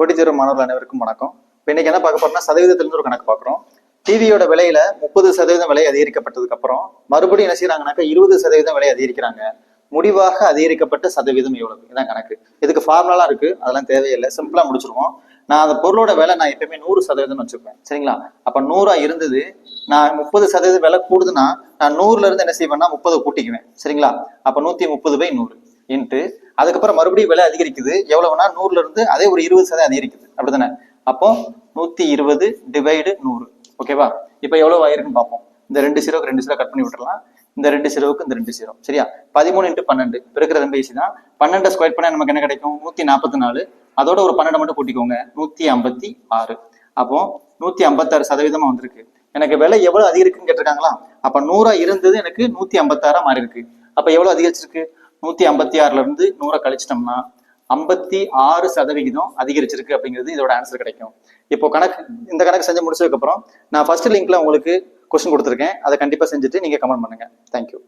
போட்டித் தேர்வு மாணவர்கள் அனைவருக்கும் வணக்கம். இப்போ இன்னைக்கு என்ன பார்க்க போறோம்னா சதவீதத்திலிருந்து ஒரு கணக்கு பார்க்குறோம். டிவியோட விலையில முப்பது சதவீதம் விலை அதிகரிக்கப்பட்டதுக்கு அப்புறம் மறுபடியும் என்ன செய்யறாங்கனாக்கா இருபது சதவீதம் விலை அதிகரிக்கிறாங்க. முடிவாக அதிகரிக்கப்பட்ட சதவீதம் எவ்வளவு? இதான் கணக்கு. இதுக்கு ஃபார்முலாலாம் இருக்கு. அதெல்லாம் தேவையில்லை. சிம்பிளா முடிச்சிருவோம். நான் அந்த பொருளோட விலை நான் எப்பயுமே நூறு சதவீதம்னு வச்சுப்பேன். சரிங்களா? அப்ப நூறா இருந்தது. நான் முப்பது சதவீதம் விலை கூடுதுன்னா நான் நூறுல இருந்து என்ன செய்வேன்னா முப்பது கூட்டிக்குவேன். சரிங்களா? அப்ப நூத்தி முப்பது பை நூறு. இன்ட்டு அதுக்கப்புறம் மறுபடியும் விலை அதிகரிக்குது. எவ்வளவுனா நூறுல இருந்து அதே ஒரு இருபது சதவீதம் அதிகரிக்குது. அப்படிதானே அப்போ நூத்தி இருபது டிவைடு நூறு. ஓகேவா இப்போ எவ்வளவு ஆயிருக்குன்னு பார்ப்போம். இந்த ரெண்டு சீரோக்கு ரெண்டு சீரோ கட் பண்ணி விட்டுறலாம். இந்த ரெண்டு சீரோவுக்கு இந்த ரெண்டு சீரோ சரியா? பதிமூணு இன்ட்டு பன்னெண்டு. இருக்கிற ரொம்ப தான். பன்னெண்டை ஸ்கொயர் பண்ணா நமக்கு என்ன கிடைக்கும்? நூத்தி நாற்பத்தி நாலு. அதோட ஒரு பன்னெண்டு மட்டும் கூட்டிக்கோங்க. நூத்தி ஐம்பத்தி ஆறு. அப்போ நூத்தி ஐம்பத்தாறு சதவீதமா வந்திருக்கு. எனக்கு விலை எவ்வளவு அதிகரிக்குன்னு கேட்டிருக்காங்களா? அப்ப நூறா இருந்தது எனக்கு நூத்தி ஐம்பத்தாறா மாறி இருக்கு அப்ப எவ்வளவு அதிகரிச்சிருக்கு? நூத்தி ஐம்பத்தி ஆறுல இருந்து நூறை கழிச்சிட்டோம்னா ஐம்பத்தி ஆறு சதவிகிதம் அதிகரிச்சிருக்கு அப்படிங்கிறது இதோட ஆன்சர் கிடைக்கும். இப்போ கணக்கு இந்த கணக்கு செஞ்சு முடிச்சதுக்கப்புறம் நான் ஃபர்ஸ்ட் லிங்க்ல உங்களுக்கு கொஸ்டின் கொடுத்துருக்கேன். அதை கண்டிப்பா செஞ்சுட்டு நீங்க கமெண்ட் பண்ணுங்க. தேங்க்யூ